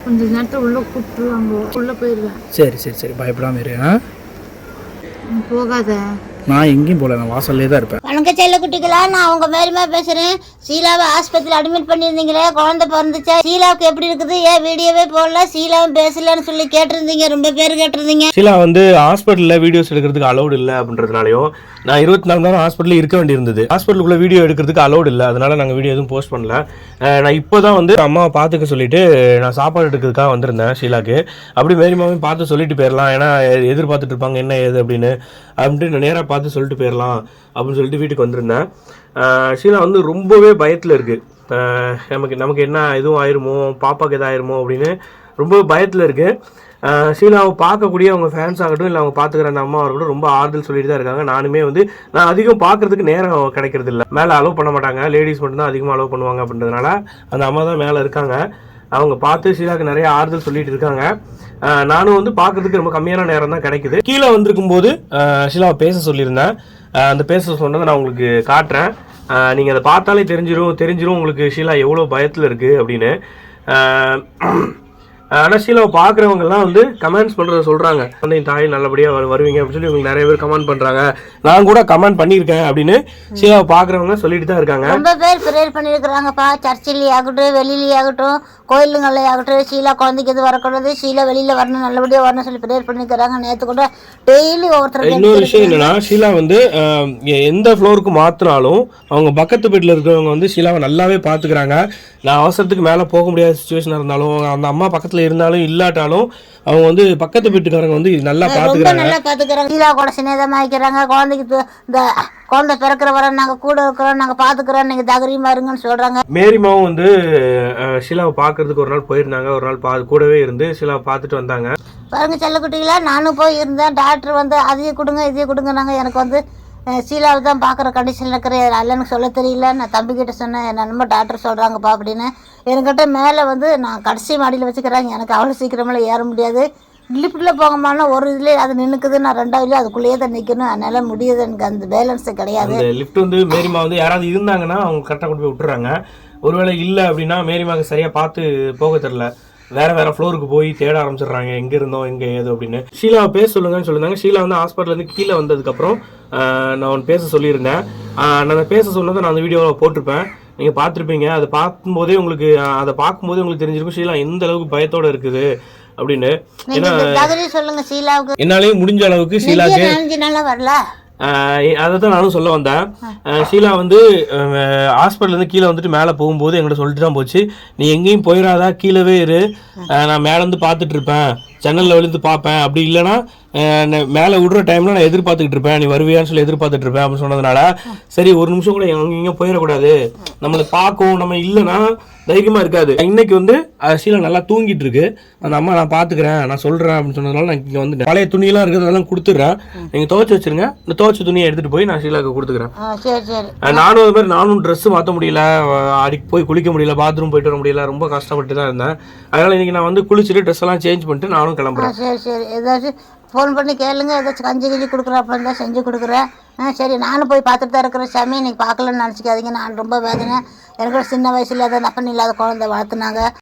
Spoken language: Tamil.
கொஞ்ச நேரத்தில் உள்ளே கூப்பிட்டுருவாங்க உள்ளே போயிடுவேன் சரி சரி சரி பயப்படாம இரு போகாத. நான் எங்கேயும் போகல நான் வாசல்லே தான் இருப்பேன். வணக்கம் செல்ல குட்டிகளா நான் உங்க மேலுமா பேசுறேன். ஷீலாவை ஆஸ்பத்திரியில் அட்மிட் பண்ணியிருந்தீங்களே குழந்தை பிறந்துச்சா? ஷீலாவுக்கு எப்படி இருக்குது? ஏன் வீடியோவே போடல? ஷீலாவும் பேசலன்னு சொல்லி கேட்டிருந்தீங்க ரொம்ப பேர் கேட்டிருந்தீங்க. ஷீலா வந்து ஹாஸ்பிட்டலில் வீடியோஸ் எடுக்கிறதுக்கு அலௌட் இல்லை அப்படின்றதுனாலையும் நான் இருபத்தி நாலு நேரம் ஹாஸ்பிட்டலில் இருக்க வேண்டியிருந்தது. ஹாஸ்பிட்டலுக்குள்ளே வீடியோ எடுக்கிறதுக்கு அலௌட் இல்லை அதனால நாங்கள் வீடியோ எதுவும் போஸ்ட் பண்ணல. நான் இப்போ தான் வந்து அம்மாவை பார்த்துக்க சொல்லிட்டு நான் சாப்பாடு எடுக்கிறதுக்காக வந்திருந்தேன் ஷீலாக்கு அப்படி மேரிமாவையும் பார்த்து சொல்லிட்டு போயிடலாம் ஏன்னா எதிர்பார்த்துட்டு இருப்பாங்க என்ன ஏது அப்படின்னு. அப்படின்ட்டு நான் நேராக பார்த்து சொல்லிட்டு போயிடலாம் அப்படின்னு சொல்லிட்டு வீட்டுக்கு வந்திருந்தேன். ஷீலா வந்து ரொம்பவே பயத்தில் இருக்குது நமக்கு நமக்கு என்ன எதுவும் ஆயிருமோ பாப்பாவுக்கு எதாவது ஆயிருமோ அப்படின்னு ரொம்ப பயத்தில் இருக்குது ஷீலாவை பார்க்கக்கூடிய அவங்க ஃபேன்ஸ் ஆகட்டும் இல்லை அவங்க பார்த்துக்கிற அந்த அம்மா இருக்கட்டும் ரொம்ப ஆறுதல் சொல்லிட்டு தான் இருக்காங்க. நானுமே வந்து நான் அதிகம் பார்க்கறதுக்கு நேரம் கிடைக்கிறது இல்லை மேலே அலோவ் பண்ண மாட்டாங்க. லேடிஸ் மட்டும்தான் அதிகமாக அலோவ் பண்ணுவாங்க அப்படின்றதுனால அந்த அம்மா தான் மேலே இருக்காங்க. அவங்க பார்த்து ஷீலாக்கு நிறைய ஆறுதல் சொல்லிட்டு இருக்காங்க. நானும் வந்து பார்க்கறதுக்கு ரொம்ப கம்மியான நேரம் தான் கிடைக்குது. கீழே வந்திருக்கும் போது ஷீலாவை பேச சொல்லியிருந்தேன். அந்த பேச சொன்னதை நான் உங்களுக்கு காட்டுறேன். நீங்கள் அதை பார்த்தாலே தெரிஞ்சிடும் தெரிஞ்சிடும் உங்களுக்கு ஷீலா எவ்வளோ பயத்தில் இருக்குது அப்படின்னு. ஆனால் ஷீலாவை பார்க்குறவங்கலாம் வந்து கமெண்ட்ஸ் பண்ணுறத சொல்கிறாங்க வந்து என் தாய் நல்லபடியாக வரு வருவீங்க அப்படின்னு சொல்லி உங்களுக்கு நிறைய பேர் கமெண்ட் பண்ணுறாங்க நான் கூட கமெண்ட் பண்ணியிருக்கேன் அப்படின்னு ஷீலாவை பார்க்குறவங்க சொல்லிட்டு தான் இருக்காங்க. ரொம்ப பேர் ப்ரேயர் பண்ணியிருக்கிறாங்கப்பா. சர்ச்சிலே ஆகட்டும் வெளியிலே ஆகட்டும் கோயிலுங்களே ஆகட்டும் ஷீலா குழந்தைக்கு எது வரக்கூடாது ஷீலா வெளியில் வரணும் நல்லபடியாக வரணும்னு சொல்லி ப்ரேயர் பண்ணியிருக்கிறாங்க. நேற்று கூட டெய்லி ஒவ்வொருத்தருக்கு இன்னொரு விஷயம் என்னன்னா ஷீலா வந்து எந்த ஃப்ளோருக்கு மாத்தினாலும் அவங்க பக்கத்து வீட்டில் இருக்கிறவங்க வந்து ஷீலாவை நல்லாவே பார்த்துக்கிறாங்க நான் அவசரத்துக்கு மேலே போக முடியாத சுச்சுவேஷனாக இருந்தாலும் அந்த அம்மா பக்கத்தில் இருந்தாலும் இல்லாட்டாலும் அவங்க வந்து பக்கத்து வீட்டுக்காரங்க வந்து நல்லா பார்த்துக்கிறாங்க நல்லா பார்த்துக்கிறாங்க ஷீலா கூட சிநேகமாக்கிறாங்க குழந்தைக்கு து- இந்த குழந்தை பிறக்கிற வர நாங்கள் கூட இருக்கிறோம் நாங்கள் பார்த்துக்குறோம் நீங்கள் தைரியமாக இருங்கன்னு சொல்கிறாங்க மேரிமாவும் வந்து ஷீலாவை பார்க்கறதுக்கு ஒரு நாள் போயிருந்தாங்க. ஒரு நாள் பா கூடவே இருந்து ஷீலாவை பார்த்துட்டு வந்தாங்க. பாருங்க செல்லக்குட்டிகளா நானும் போய் இருந்தேன். டாக்டர் வந்து அதையும் கொடுங்க இதையும் கொடுங்க நாங்கள் எனக்கு வந்து அஹ், தான் பார்க்குற கண்டிஷனில் இருக்கிற அல்லன்னு சொல்ல தெரியல. நான் தம்பிக்கிட்ட சொன்னேன் என்னென்னமோ டாக்டர் சொல்கிறாங்கப்பா அப்படின்னு. என்கிட்ட மேலே வந்து நான் கடைசி மாடியில் வச்சுக்கிறாங்க எனக்கு அவ்வளோ சீக்கிரமெல்லாம் ஏற முடியாது. லிஃப்ட்டில் போகமானா ஒரு இதுலேயே அது நின்றுக்குது நான் ரெண்டாவதுலேயே அதுக்குள்ளேயே தான் நிற்கணும் அதனால் முடியுது. எனக்கு அந்த பேலன்ஸு கிடையாது. அந்த லிஃப்ட் வந்து மேரிமா வந்து யாராவது இருந்தாங்கன்னா அவங்க கரெக்டாக கொண்டு போய் விட்டுறாங்க. ஒருவேளை இல்லை அப்படின்னா மேரிமாவுக்கு சரியாக பார்த்து போக தெரில வேற வேற ஃப்ளோருக்கு போய் தேட ஆரம்பிச்சிடுறாங்க. எங்க இருந்தோம் எங்க ஏது அப்படின்னு. ஷீலாவை பேச சொல்லுங்கன்னு சொல்லியிருந்தாங்க. ஷீலா வந்து ஹாஸ்பிட்டல்ல இருந்து கீழே வந்ததுக்கப்புறம் நான் ஒன்று பேச சொல்லியிருந்தேன். நான் பேச சொன்னதை நான் அந்த வீடியோவில் போட்டிருப்பேன். நீங்கள் பார்த்துருப்பீங்க. அதை பார்க்கும்போதே உங்களுக்கு அதை பார்க்கும்போதே உங்களுக்கு தெரிஞ்சிருக்கும். ஷீலா எந்த அளவுக்கு பயத்தோட இருக்குது அப்படின்னு. ஏன்னா என்னாலேயும் முடிஞ்ச அளவுக்கு ஷீலாக்கு வரல? அதை தான் நானும் சொல்ல வந்தேன். ஷீலா வந்து ஹாஸ்பிட்டல்லேருந்து கீழே வந்துட்டு மேலே போகும்போது என்கிட்ட சொல்லிட்டு தான் போச்சு. நீ எங்கேயும் போயிடாதா கீழவே இரு. நான் மேலேருந்து பார்த்துட்டு இருப்பேன். ஜன்னலில் விழுந்து பார்ப்பேன். அப்படி இல்லைன்னா மேலே விடுற டைமில் நான் எதிர்பார்த்துக்கிட்டு இருப்பேன். நீ வருவியான்னு சொல்லி எதிர்பார்த்துட்டு இருப்பேன் அப்படின்னு சொன்னதுனால சரி ஒரு நிமிஷம் கூட எங்கேயும் போயிடக்கூடாது. நம்மளை பார்க்கும் நம்ம இல்லைன்னா தைரியமாக இருக்காது. இன்னைக்கு வந்து ஷீலா நல்லா தூங்கிட்டு இருக்கு. அந்த அம்மா நான் பார்த்துக்கிறேன் நான் சொல்கிறேன் அப்படின்னு சொன்னதுனால நான் இங்கே வந்து பழைய துணியெல்லாம் இருக்கிறதெல்லாம் கொடுத்துட்றேன். நீங்கள் துவைச்சு வச்சிருங்க. இந்த துவைச்ச துணியை எடுத்துகிட்டு போய் நான் ஷீலாக்கு கொடுத்துக்கிறேன். நானும் அது மாதிரி நானும் ட்ரெஸ் மாற்ற முடியல. அடிக்கு போய் குளிக்க முடியல பாத்ரூம் போயிட்டு வர முடியல. ரொம்ப கஷ்டப்பட்டு தான் இருந்தேன். அதனால இன்னைக்கு நான் வந்து குளிச்சுட்டு ட்ரெஸ் எல்லாம் சேஞ்ச் பண்ணிட்டு நானும் ஆ கிளம்புறேன் சரி சரி. ஏதாச்சும் ஃபோன் பண்ணி கேளுங்க. ஏதாச்சும் கஞ்சி கஞ்சி கொடுக்குறப்ப இருந்தால் செஞ்சு கொடுக்குறேன் ஆ சரி. நானும் போய் பார்த்துட்டு தான் இருக்கிறேன் சாமி. இன்னைக்கு பார்க்கலன்னு நினச்சிக்காதீங்க. நான் ரொம்ப வேதனை எனக்கு சின்ன வயசுல ஏதாவது நப்பன் இல்லாத குழந்தை வளர்த்துனாங்க.